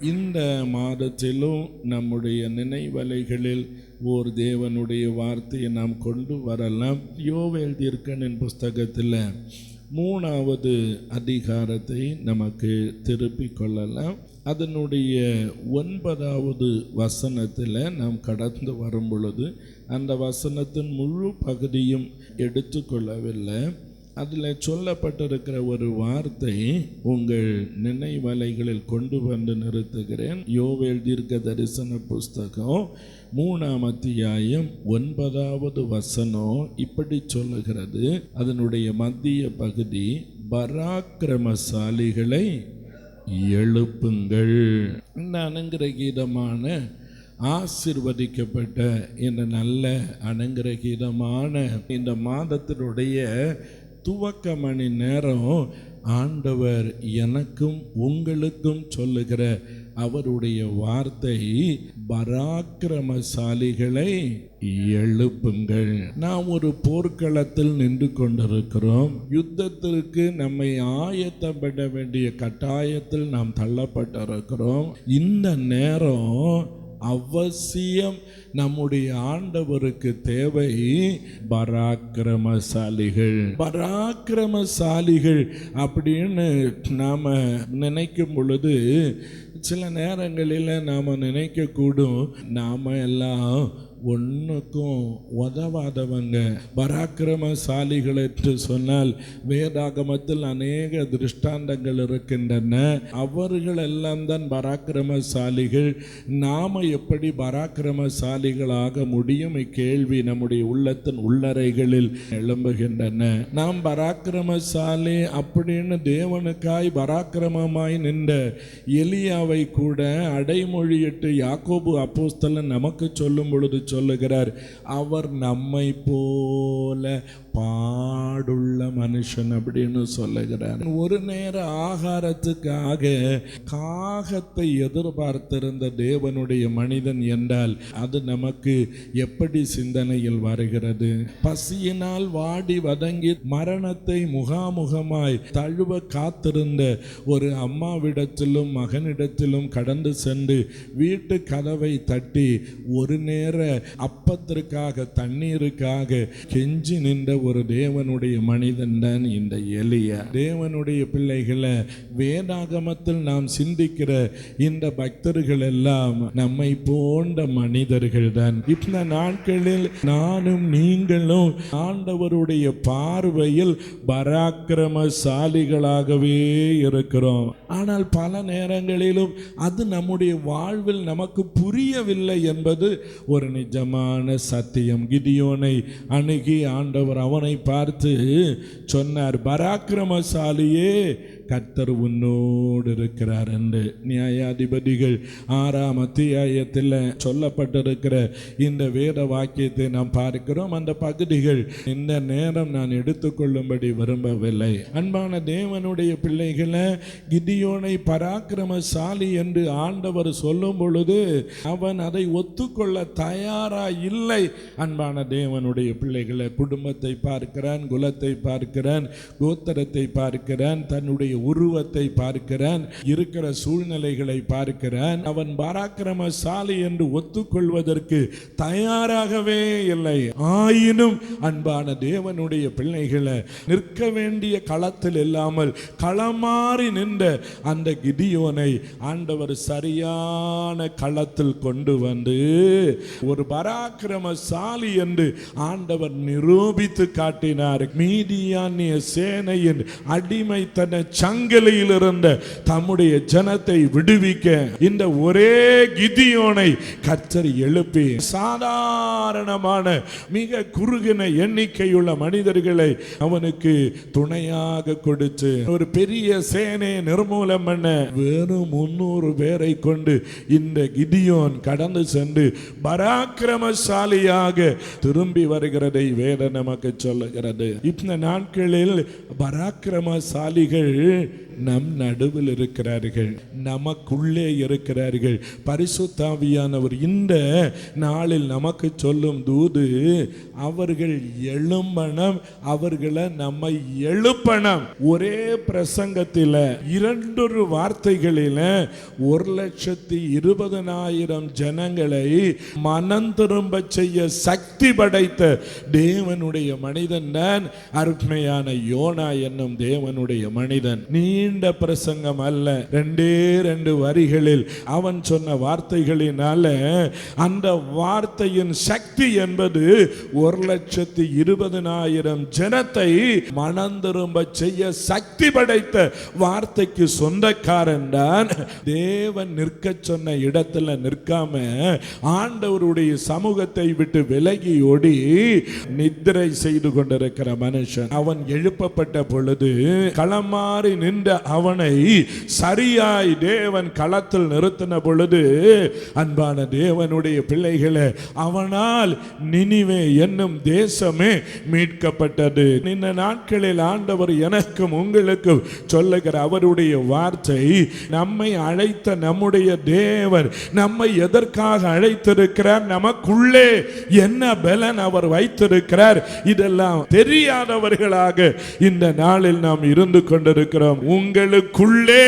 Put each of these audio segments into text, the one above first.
இந்த மாதத்திலும் நம்முடைய நினைவலைகளில் ஓர் தேவனுடைய வார்த்தையை நாம் கொண்டு வரலாம். யோவேல் தீர்க்கனின் புஸ்தகத்தில். மூணாவது அதிகாரத்தை நமக்கு திருப்பி கொள்ளலாம். அதனுடைய ஒன்பதாவது வசனத்தில் நாம் கடந்து வரும் பொழுது அந்த வசனத்தின் முழு பகுதியும் எடுத்துக்கொள்ளவில்லை அதில் சொல்லப்பட்டிருக்கிற ஒரு வார்த்தை உங்கள் நினைவலைகளில் கொண்டு வந்து நிறுத்துகிறேன். யோவேல் தீர்க்க தரிசன புஸ்தகம் மூணாம் அத்தியாயம் ஒன்பதாவது வசனம் இப்படி சொல்லுகிறது. அதனுடைய மத்திய பகுதி பராக்கிரமசாலிகளை எழுப்புங்கள். இந்த அனங்கிரகீதமான ஆசிர்வதிக்கப்பட்ட இந்த நல்ல அனங்கிரகீதமான இந்த மாதத்தினுடைய துவக்க மணி நேரம் ஆண்டவர் எனக்கும் உங்களுக்கும் சொல்லுகிற அவருடைய வார்த்தை பராக்கிரமசாலிகளை எழுப்புங்கள். நாம் ஒரு போர்க்களத்தில் நின்று கொண்டிருக்கிறோம். யுத்தத்திற்கு நம்மை ஆயத்தப்பட வேண்டிய கட்டாயத்தில் நாம் தள்ளப்பட்டிருக்கிறோம். இந்த நேரம் அவசியம் நம்முடைய ஆண்டவருக்கு தேவை பராக்கிரமசாலிகள். பராக்கிரமசாலிகள் அப்படின்னு நாம் நினைக்கும் பொழுது சில நேரங்களில் நாம் நினைக்கக்கூடும். நாம் எல்லாம் ஒன்றுக்கும் உதவாதவங்க பராக்கிரமசாலிகள் என்று சொன்னால் வேதாகமத்தில் அநேக திருஷ்டாந்தங்கள் இருக்கின்றன. அவர்கள் எல்லாம் தான் பராக்கிரமசாலிகள். நாம் எப்படி பராக்கிரமசாலிகளாக முடியும்? இக்கேள்வி நம்முடைய உள்ளத்தின் உள்ளறைகளில் எழும்புகின்றன. நாம் பராக்கிரமசாலி அப்படின்னு தேவனுக்காய் பராக்கிரமமாய் நின்ற எலியாவை கூட அடைமொழியிட்டு யாக்கோபு அப்போஸ்தலன் நமக்கு சொல்லும் பொழுது சொல்லுகிறார் அவர் நம்மை போல பாடுள்ள மனுஷன் அப்படின்னு சொல்லுகிறார் ஒரு நேர ஆகாரத்துக்காக காகத்தை எதிர்பார்த்திருந்த தேவனுடைய மனிதன் என்றால் அது நமக்கு எப்படி சிந்தனையில் வருகிறது? பசியினால் வாடி வதங்கி மரணத்தை முகாமுகமாய் தழுவ காத்திருந்த ஒரு அம்மாவிடத்திலும் மகனிடத்திலும் கடந்து சென்று வீட்டு கதவை தட்டி ஒரு நேர அப்பத்திற்காக தண்ணீருக்காக கெஞ்சி நின்ற ஒரு தேவனுடைய மனிதன் தான் இந்த எளிய தேவனுடைய பிள்ளைகளை வேதாகமத்தில் நாம் சிந்திக்கிற இந்த பக்தர்கள் எல்லாம் நம்மை போன்ற மனிதர்கள் தான். இந்த நாட்களில் நானும் நீங்களும் ஆண்டவருடைய பார்வையில் பராக்கிரமசாலிகளாகவே இருக்கிறோம். ஆனால் பல நேரங்களிலும் அது நம்முடைய வாழ்வில் நமக்கு புரியவில்லை என்பது ஒரு நிஜமான சத்தியம். கிதியோனை அணுகி ஆண்டவர் அவனை பார்த்து சொன்னார் பராக்கிரமசாலியே கர்த்தர் உன்னோடு இருக்கிறார் என்று நியாயாதிபதிகள் ஆறாம் அத்தியாயத்தில் சொல்லப்பட்டிருக்கிற இந்த வேத வாக்கியத்தை நாம் பார்க்கிறோம். அந்த பகுதிகள் இந்த நேரம் நான் எடுத்துக்கொள்ளும்படி விரும்பவில்லை. அன்பான தேவனுடைய பிள்ளைகளை கிதியோனை பராக்கிரமசாலி என்று ஆண்டவர் சொல்லும் பொழுது அவன் அதை ஒத்துக்கொள்ள தயாரா இல்லை. அன்பான தேவனுடைய பிள்ளைகளை குடும்பத்தை பார்க்கிறான் குலத்தை பார்க்கிறான் கோத்திரத்தை பார்க்கிறான் தன்னுடைய உருவத்தை பார்க்கிறான் இருக்கிற சூழ்நிலைகளை பார்க்கிறான். அவன் பராக்கிரமசாலி என்று ஒத்துக்கொள்வதற்கு தயாராகவே இல்லை. ஆயினும் அன்பான தேவனுடைய பிள்ளைகளை நிற்க வேண்டிய களத்தில் இல்லாமல் களமாறி நின்ற அந்த கிதியோனை ஆண்டவர் சரியான களத்தில் கொண்டு வந்து ஒரு பராக்கிரமசாலி என்று ஆண்டவர் நிரூபித்து காட்டினார். மீதியானிய சேனையின் அடிமைத்தன சங்கிலியில் இருந்த தம்முடைய ஜனத்தை விடுவிக்க இந்த ஒரே கிதியோனை கத்தர் எழுப்பி சாதாரணமான மிக குறுகின எண்ணிக்கையுள்ள மனிதர்களை அவனுக்கு துணையாக கொடுத்து ஒரு பெரிய சேனை நிர்மூலம் பண்ண வெறும் முன்னூறு பேரை கொண்டு இந்த கிதியோன் கடந்து சென்று பராக்கிரமசாலியாக திரும்பி வருகிறதை வேத நமக்கு சொல்லுகிறது. இந்த நாட்களில் பராக்கிரமசாலிகள் Dieu நம் நடுவில் இருக்கிறார்கள் நமக்குள்ளே இருக்கிறார்கள். பரிசுத்தாவியானவர் இந்த நாளில் நமக்கு சொல்லும் தூது அவர்கள் எழும்பணம் அவர்களை நம்ம எழுப்பணம். ஒரே பிரசங்கத்தில் இரண்டொரு வார்த்தைகளில் ஒரு லட்சத்தி இருபதனாயிரம் ஜனங்களை மனம் திரும்ப செய்ய சக்தி படைத்த தேவனுடைய மனிதன் தான் அருமையான யோனா என்னும் தேவனுடைய மனிதன். நீ நீண்ட பிரசங்கம் அல்ல. ரெண்டே ரெண்டு வரிகளில் அவன் சொன்ன வார்த்தைகளினால அந்த வார்த்தையின் சக்தி என்பது ஒரு லட்சத்தி இருபதனாயிரம் ஜனத்தை மனந்திரும்ப செய்ய சக்தி படைத்த வார்த்தைக்கு சொந்தக்காரன் தான். தேவன் நிற்க சொன்ன இடத்துல நிற்காம ஆண்டவருடைய சமூகத்தை விட்டு விலகி ஓடி நித்திரை செய்து கொண்டிருக்கிற மனுஷன். அவன் எழுப்பப்பட்ட பொழுது களமாறி நின்ற அவனை சரியாய் தேவன் களத்தில் நிறுத்தின பொழுது அன்பான தேவனுடைய பிள்ளைகளை அவனால் நினிவே என்னும் தேசமே மீட்கப்பட்டது. இந்த நாட்களில் ஆண்டவர் எனக்கும் உங்களுக்கும் சொல்லுகிற அவருடைய வார்த்தை நம்மை அழைத்த நம்முடைய தேவர் நம்மை எதற்காக அழைத்திருக்கிறார்? நமக்குள்ளே என்ன பலன் அவர் வைத்திருக்கிறார்? இதெல்லாம் தெரியாதவர்களாக இந்த நாளில் நாம் இருந்து கொண்டிருக்கிறோம். உங்களுக்குள்ளே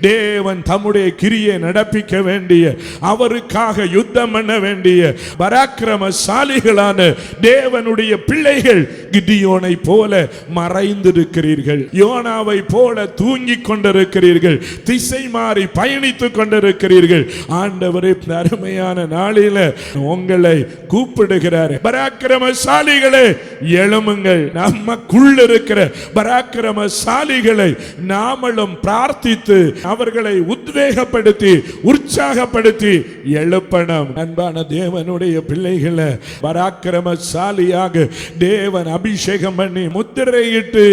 தேவன் தம்முடைய கிரியை நடப்பிக்க வேண்டிய அவருக்காக யுத்தம் பண்ண வேண்டிய பராக்கிரமசாலிகளான தேவனுடைய பிள்ளைகள் கிடியோனை போல மறைந்திருக்கிறீர்கள். யோனாவை போல தூங்கிக் கொண்டிருக்கிறீர்கள். திசை மாறி பயணித்துக் கொண்டிருக்கிறீர்கள். ஆண்டவரே அருமையான நாளில உங்களை கூப்பிடுகிறார். பராக்கிரமசாலிகளே எழுமுங்கள் நமக்குள்ள இருக்கிற பராக்கிரமசாலிகளை நாமளும் பிரார்த்தித்து அவர்களை உத்வேகப்படுத்தி உற்சாகப்படுத்தி எழுப்பணும். அன்பான தேவனுடைய பிள்ளைகளை பராக்கிரமசாலியாக தேவன் அபிஷேகம் பண்ணி முத்திரையிட்டு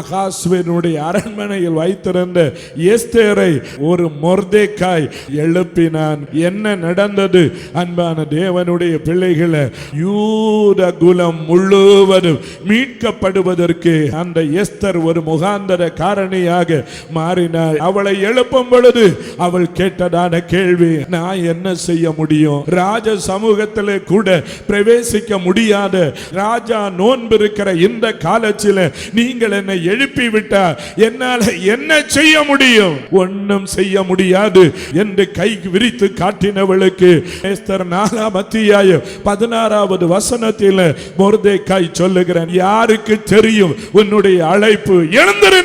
அகாஸ்வனுடைய அரண்மனையில் வைத்திருந்த எஸ்தேரை ஒரு மொர்தேக்காய் எழுப்பினான். என்ன நடந்தது? அன்பான தேவனுடைய பிள்ளைகளை யூத குலம் முழுவதும் மீட்கப்படுவதற்கு அந்த எஸ்தர் ஒரு முகாந்தர காரணியாக மாறினாள். அவளை எழுப்பும் பொழுது அவள் கேட்டதான கேள்வி நான் என்ன செய்ய முடியும்? ராஜ சமூகத்தில் கூட பிரவேசிக்க முடியாத. ராஜா நோன்பு இருக்கிற இந்த காலத்தில் நீங்கள் என்னை எழுப்பி விட்டா என்னால என்ன செய்ய முடியும்? ஒன்னும் செய்ய முடியாது என்று கை விரித்து காட்டினவளுக்கு நாலாம் அத்தியாயம் பதினாறாவது வசனத்தில் மொர்தேக்காய் சொல்லுகிறேன் யாருக்கு தெரியும் உன்னுடைய அழைப்பு எழுந்திரு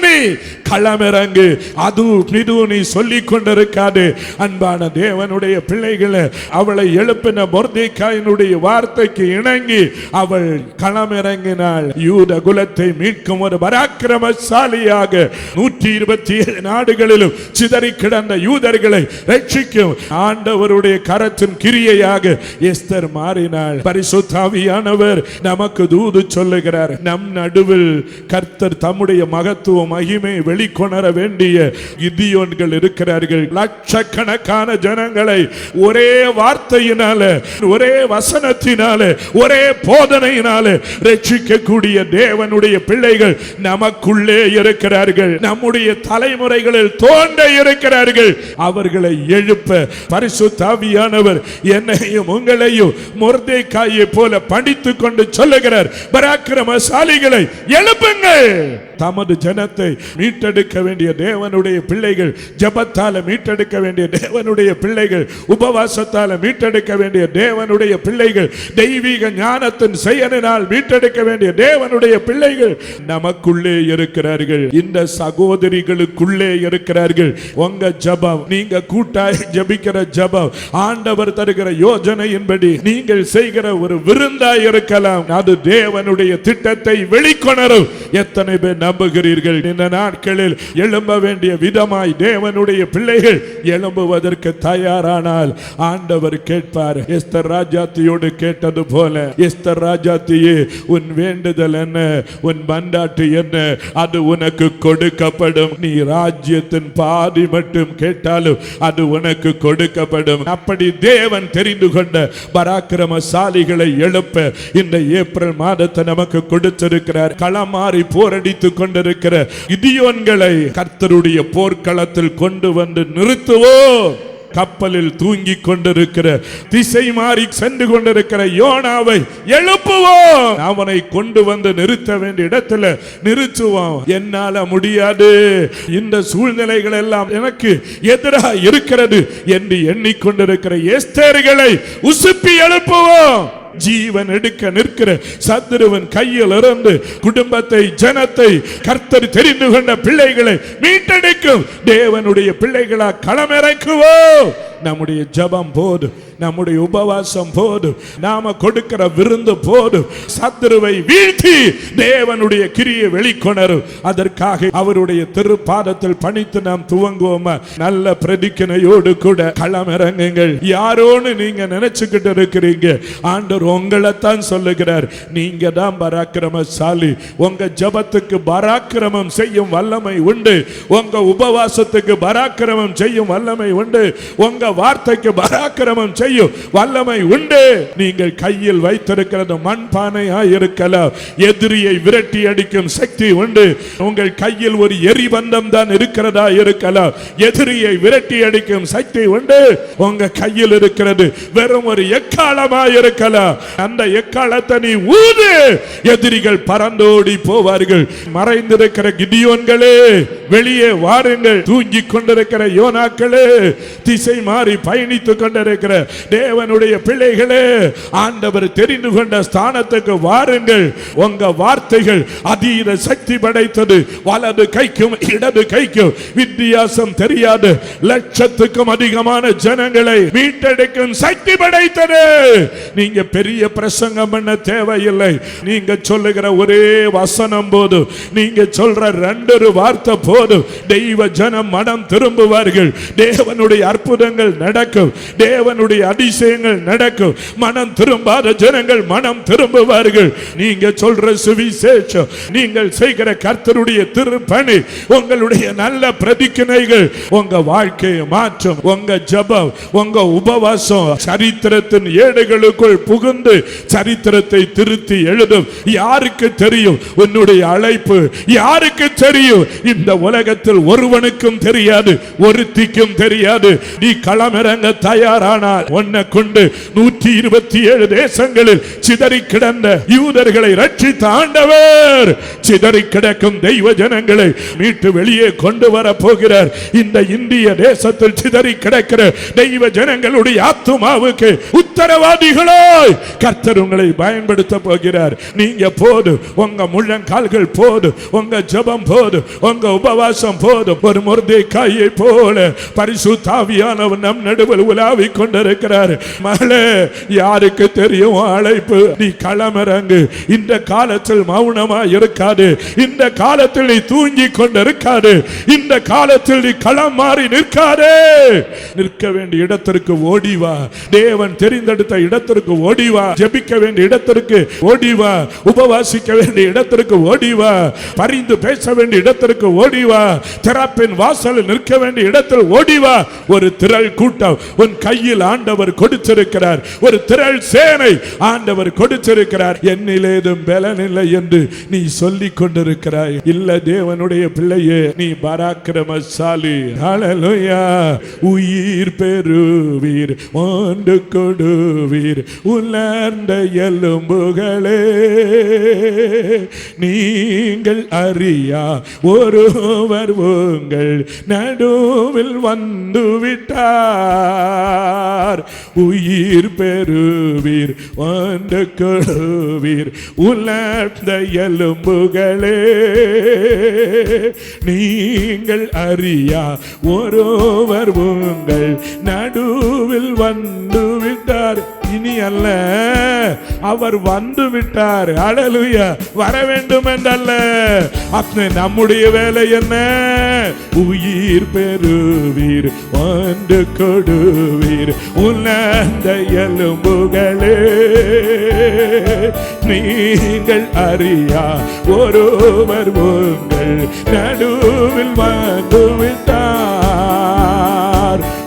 களமிறங்கு. அது இது நீ சொல்லிக் கொண்டிருக்காது. அன்பான தேவனுடைய பிள்ளைகளை அவளை எழுப்பின மொர்தேக்காயினுடைய வார்த்தைக்கு இணங்கி அவள் களமிறங்கினாள். யூத குலத்தை மீட்கும் ஒரு பராக்கிரமசாலியாக நூற்றி இருபத்தி ஏழு நாடுகளிலும் சிதறி கிடந்த யூதர்களை ரட்சிக்கும் ஆண்டவருடைய கரத்தின் கிரியையாக எஸ்தர் மாறினாள். பரிசுத்தாவியானவர் நமக்கு தூது சொல்லுகிறார் நம் நடுவில் கர்த்தர் தம்முடைய மகத்துவ மகிமை வெளி வெளிக்கொணர வேண்டிய இதியோன்கள் இருக்கிறார்கள். லட்சக்கணக்கான ஜனங்களை ஒரே வார்த்தையினால ஒரே வசனத்தினால ஒரே போதனையினால ரட்சிக்கக்கூடிய தேவனுடைய பிள்ளைகள் நமக்குள்ளே இருக்கிறார்கள். நம்முடைய தலைமுறைகளில் தோன்ற இருக்கிறார்கள். அவர்களை எழுப்ப பரிசு தாவியானவர் என்னையும் உங்களையும் முர்தேக்காயை போல படித்துக் கொண்டு சொல்லுகிறார். பராக்கிரமசாலிகளை எழுப்புங்கள். தமது ஜனத்தை மீட்டெடு மீட்டெடுக்க வேண்டிய தேவனுடைய பிள்ளைகள் ஜபத்தால மீட்டெடுக்க வேண்டிய தேவனுடைய பிள்ளைகள் உபவாசத்தால மீட்டெடுக்க வேண்டிய தேவனுடைய பிள்ளைகள் தெய்வீக ஞானத்தின் செயலினால் மீட்டெடுக்க வேண்டிய தேவனுடைய பிள்ளைகள் நமக்குள்ளே இருக்கிறார்கள். இந்த சகோதரிகளுக்குள்ளே இருக்கிறார்கள். உங்க ஜபம் நீங்க கூட்டாய் ஜபிக்கிற ஜபம் ஆண்டவர் தருகிற யோஜனையின்படி நீங்கள் செய்கிற ஒரு விருந்தாய் இருக்கலாம். அது தேவனுடைய திட்டத்தை வெளிக்கொணரும். எத்தனை பேர் நம்புகிறீர்கள்? இந்த நாட்களில் மேல் எழும்ப வேண்டிய விதமாய் தேவனுடைய பிள்ளைகள் எழும்புவதற்கு தயாரானால் ஆண்டவர் கேட்பார் எஸ்தர் ராஜாத்தியோடு கேட்டது போல எஸ்தர் ராஜாத்தியே உன் வேண்டுதல் என்ன? உன் பண்டாட்டு என்ன? அது உனக்கு கொடுக்கப்படும். நீ ராஜ்யத்தின் பாதி மட்டும் கேட்டாலும் அது உனக்கு கொடுக்கப்படும். அப்படி தேவன் தெரிந்து கொண்ட பராக்கிரமசாலிகளை எழுப்ப இந்த ஏப்ரல் மாதத்தை நமக்கு கொடுத்திருக்கிறார். களமாறி போரடித்துக் கொண்டிருக்கிற இதியோன்கள் உங்களை கர்த்தருடைய போர்க்களத்தில் கொண்டு வந்து நிறுத்துவோம். கப்பலில் தூங்கிக் கொண்டிருக்கிற திசை மாறி சென்று கொண்டிருக்கிற யோனாவை எழுப்புவோம். அவனை கொண்டு வந்து நிறுத்த வேண்டிய இடத்துல நிறுத்துவோம். என்னால முடியாது. இந்த சூழ்நிலைகள் எல்லாம் எனக்கு எதிராக இருக்கிறது என்று எண்ணிக்கொண்டிருக்கிற எஸ்தேர்களை உசுப்பி எழுப்புவோம். ஜீவன் எடுக்க நிற்கிற சத்துருவன் கையில் இருந்து குடும்பத்தை ஜனத்தை கர்த்தர் தெரிந்து கொண்ட பிள்ளைகளை மீட்டெடுக்கும். தேவனுடைய பிள்ளைகளா களமிறக்குவோம். நம்முடைய ஜெபம் போது நம்முடைய உபவாசம் போது நாம கொடுக்கிற விருந்து போது சத்துருவை வீழ்த்தி தேவனுடைய கிரியை வெளிக்கொணரும் அதற்காக அவருடைய திருப்பாதத்தில் பணித்து நாம் துவங்குவோமா? நல்ல பிரதிக்கனையோடு கூட களமிறங்குங்கள். யாரோன்னு நீங்க நினைச்சுக்கிட்டு இருக்கிறீங்க? ஆண்டவர் உங்களைத்தான் சொல்லுகிறார். நீங்க தான் பராக்கிரமசாலி. உங்க ஜபத்துக்கு பராக்கிரமம் செய்யும் வல்லமை உண்டு. உங்க உபவாசத்துக்கு பராக்கிரமம் செய்யும் வல்லமை உண்டு. உங்க வார்த்தைக்கு பராக்கிரமம் செய்யும் வல்லமை உண்டு. நீங்கள் கையில் வைத்திருக்கிறது மண்பானையா இருக்கலாம். எதிரியை விரட்டி அடிக்கும் சக்தி உண்டு. உங்கள் கையில் ஒரு எரிபந்தம் தான் இருக்கிறதா இருக்கலாம். எதிரியை விரட்டி அடிக்கும் சக்தி உண்டு. உங்க கையில் இருக்கிறது வெறும் ஒரு எக்காலமா இருக்கலாம். அந்த எக்காலத்தை நீ ஊது. எதிரிகள் பறந்தோடி போவார்கள். மறைந்திருக்கிற கிடியோன்களே வெளியே வாருங்கள். தூங்கி கொண்டிருக்கிற யோனாக்களே திசை மா மாறி பயணித்துக் கொண்டிருக்கிற தேவனுடைய பிள்ளைகளே ஆண்டவர் தெரிந்து கொண்ட ஸ்தானத்துக்கு வாருங்கள். உங்க வார்த்தைகள் அதீத சக்தி படைத்தது. வலது கைக்கும் இடது கைக்கும் வித்தியாசம் தெரியாது. லட்சத்துக்கும் அதிகமான ஜனங்களை மீட்டெடுக்கும் சக்தி படைத்தது. நீங்க பெரிய பிரசங்கம் பண்ண தேவையில்லை. நீங்க சொல்லுகிற ஒரே வசனம் போதும். நீங்க சொல்ற ரெண்டொரு வார்த்தை போதும். தெய்வ ஜனம் மனம் திரும்புவார்கள். தேவனுடைய அற்புதங்கள் நடக்கும். தேவனுடைய அதிசயங்கள் நடக்கும். மனம் திரும்பாத ஜனங்கள் மனம் திரும்புவார்கள். நீங்க சொல்ற சுவிசேஷம் நீங்கள் செய்கிற கர்த்தருடைய திருப்பணி உங்களுடைய நல்ல பிரதிக்கினைகள் உங்க வாழ்க்கையை மாற்றும் உங்க ஜபம் உங்க உபவாசம் சரித்திரத்தின் ஏடுகளுக்குள் புகுந்து சரித்திரத்தை திருத்தி எழுதும். யாருக்கு தெரியும்? உன்னுடைய அழைப்பு யாருக்கு தெரியும்? இந்த உலகத்தில் ஒருவனுக்கும் தெரியாது ஒருத்திக்கும் தெரியாது. நீ களமிறங்க தயாரானால் உன்னை கொண்டு நூற்றி இருபத்தி ஏழு தேசங்களில் சிதறி கிடந்த யூதர்களை ரட்சித்த ஆண்டவர். சிதறி கிடக்கும் தெய்வ ஜனங்களை மீட்டு வெளியே கொண்டு வர போகிறார் இந்த இந்திய தேசத்தில் சிதறி கிடக்கிற தெய்வ ஜனங்களுடைய ஆத்துமாவுக்கு உத்தரவாதிகளாய் கர்த்தர் உங்களை பயன்படுத்த போகிறார். நீங்க போது உங்க முழங்கால்கள் போது உங்க ஜபம் போது உங்க உபவாசம் போது ஒரு முருதை காயை போல பரிசு தாவியானவன் நம் நடுவில் உலாவிக் கொண்டிருக்கிறார். மகளே யாருக்கு தெரியும் அழைப்பு? நீ களமிறங்கு. இந்த காலத்தில் மௌனமா இருக்காது. இந்த காலத்தில் நீ தூங்கி கொண்டிருக்காது. இந்த காலத்தில் நீ களம் மாறி நிற்காதே. நிற்க வேண்டிய இடத்திற்கு ஓடி வா. தேவன் தெரிந்தெடுத்த இடத்திற்கு ஓடிவா ஜெபிக்க வேண்டிய இடத்திற்கு ஓடி வா. உபவாசிக்க வேண்டிய இடத்திற்கு ஓடி வா. பரிந்து பேச வேண்டிய இடத்திற்கு ஓடிவா திறப்பின் வாசலில் நிற்க வேண்டிய இடத்தில் ஓடி வா. ஒரு திரள் கூட்டம். உன் கையில் ஆண்டவர் கொடுத்திருக்கிறார். ஒரு திரள் சேனை ஆண்டவர் கொடுத்திருக்கிறார். என்னிலேதும் பலன் இல்லை என்று நீ சொல்லிக் கொண்டிருக்கிறாய். இல்ல தேவனுடைய பிள்ளையே நீ பராக்கிரமசாலி. ஹalleluya. உயிர் பெறுவீர் ஆண்டு கொடுவீர். உலர்ந்த எலும்புகளே நீங்கள் அறியா ஒருவர் உங்கள் நடுவில் வந்து விட்டார் உயிர் பெறுவீர் வந்து கழுவீர். உலர்ந்த எலும்புகளே நீங்கள் அறியா ஒருவர் உங்கள் நடுவில் வந்து விட்டார். இனி அல்ல. அவர் வந்து விட்டார். அழலுயா வர வேண்டும் என்றல்ல. அப்ப நம்முடைய வேலை என்ன? உயிர் பெறுவீர் வந்து கொடுவீர். உலர்ந்த எலும்புகளே நீங்கள் அறியா ஒருவர் உங்கள் நடுவில் வந்து விட்டார்.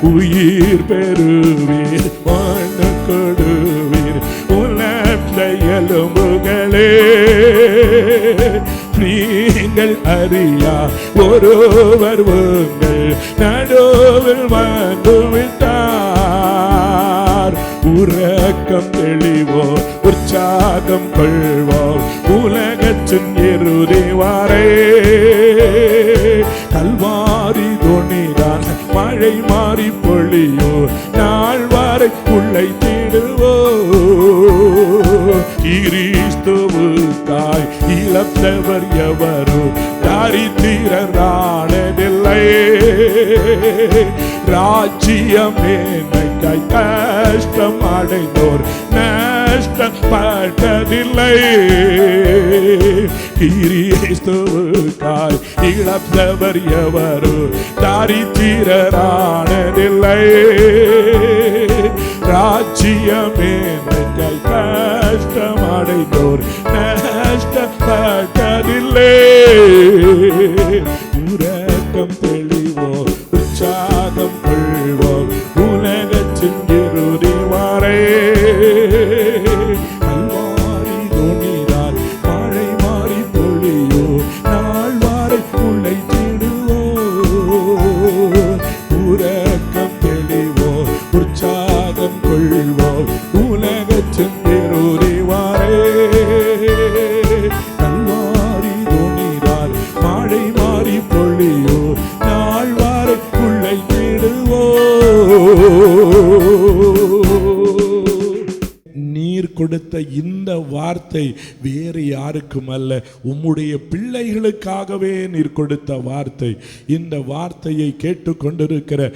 உயிர் பெறுவீர் மண்ணு கொடுவீர் உலக எலும்புகளே. நீங்கள் அறியா ஒருவர் உங்கள் நடுவில் வந்து உறக்கம் தெளிவோ உற்சாகம் கொள்வோம் உலகத்தின் இறுதி வாரே. கல்வா மழை மாறி பொழியோ நாள் வரை உள்ளை தேடுவோ. கிறிஸ்துவுக்காய் இழந்தவர் எவரோ தாரித்திரரானதில்லை. ராஜ்யம் என்னைக்காய் கஷ்டம் அடைந்தோர் நஷ்டப்பட்டதில்லை. கிரியேஸ்துவுக்காய் இழந்தவர் எவரு தரித்திரரானதில்லை. ராஜ்யமே நீங்கள் கஷ்டமடைந்தோர். நஷ்டப்பட்டதில்லை. உறக்கம் அல்ல. உம்முடைய பிள்ளைகளுக்காகவே நீர் கொடுத்த வார்த்தை. இந்த வார்த்தையை கேட்டுக்கொண்டிருக்கிற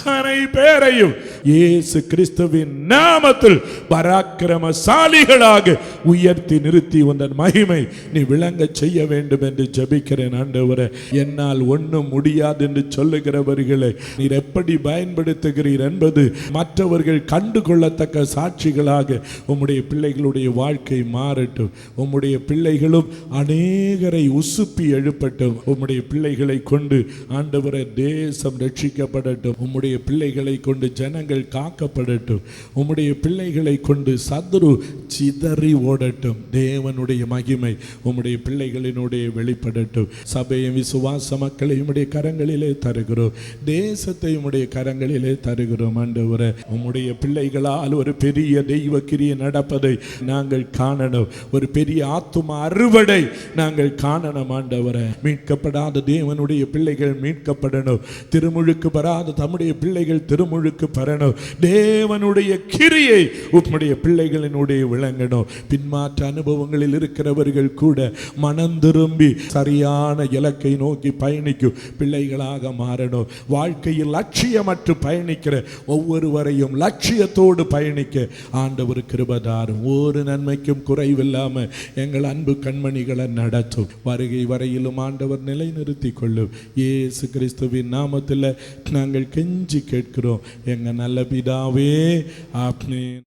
அத்தனை பேரையும் இயேசு கிறிஸ்துவின் நாமத்தில் பராக்கிரமசாலிகளாக உயர்த்தி நிறுத்தி உந்தன் மகிமை நீ விளங்க செய்ய வேண்டும் என்று ஜபிக்கிறேன் ஆண்டவரை. என்னால் ஒண்ணும் முடியாது என்று சொல்லுகிறவர்களை நீர் எப்படி பயன்படுத்துகிறீர் என்பது மற்றவர்கள் கண்டு கொள்ளத்தக்க சாட்சிகளாக உம்முடைய பிள்ளைகளுடைய வாழ்க்கை மாறட்டும். உம்முடைய பிள்ளைகளும் அநேகரை உசுப்பி எழுப்பட்டும். உம்முடைய பிள்ளைகளை கொண்டு ஆண்டவரை தேசம் ரட்சிக்கப்படட்டும். உம்முடைய உம்முடைய பிள்ளைகளை கொண்டு ஜனங்கள் காக்கப்படட்டும். உம்முடைய பிள்ளைகளை கொண்டு சத்ரு சிதறி ஓடட்டும். தேவனுடைய மகிமை உம்முடைய பிள்ளைகளினுடைய வெளிப்படட்டும். சபையும் விசுவாச மக்களை உம்முடைய கரங்களிலே தருகிறோம். தேசத்தை உம்முடைய கரங்களிலே தருகிறோம் ஆண்டவரே. உம்முடைய பிள்ளைகளால் ஒரு பெரிய தெய்வ கிரியை நடப்பதை நாங்கள் காணணும். ஒரு பெரிய ஆத்தும அறுவடை நாங்கள் காணணும் ஆண்டவரை. மீட்கப்படாத தேவனுடைய பிள்ளைகள் மீட்கப்படணும். திருமுழுக்கு பெறாத தம்முடைய பிள்ளைகள் திருமுழுக்கு பெறணும் தேவனுடைய கிரியை உம்முடைய பிள்ளைகளினுடைய விளங்கணும். பின்மாற்ற அனுபவங்களில் இருக்கிறவர்கள் கூட மனம் திரும்பி சரியான இலக்கை நோக்கி பயணிக்கும் பிள்ளைகளாக மாறணும். வாழ்க்கையில் லட்சியமற்று பயணிக்கிற ஒவ்வொருவரையும் லட்சியத்தோடு பயணிக்க ஆண்டவர் கிருபதாரும். ஒரு நன்மைக்கும் குறைவில்லாம எங்கள் அன்பு கண்மணிகளை நடத்தும். வருகை வரையிலும் ஆண்டவர் நிலைநிறுத்திக் கொள்ளும். ஏசு கிறிஸ்துவின் நாமத்தில் நாங்கள் கெஞ்சி கேட்கிறோம். எங்க நல்ல பிதாவே ஆப்னே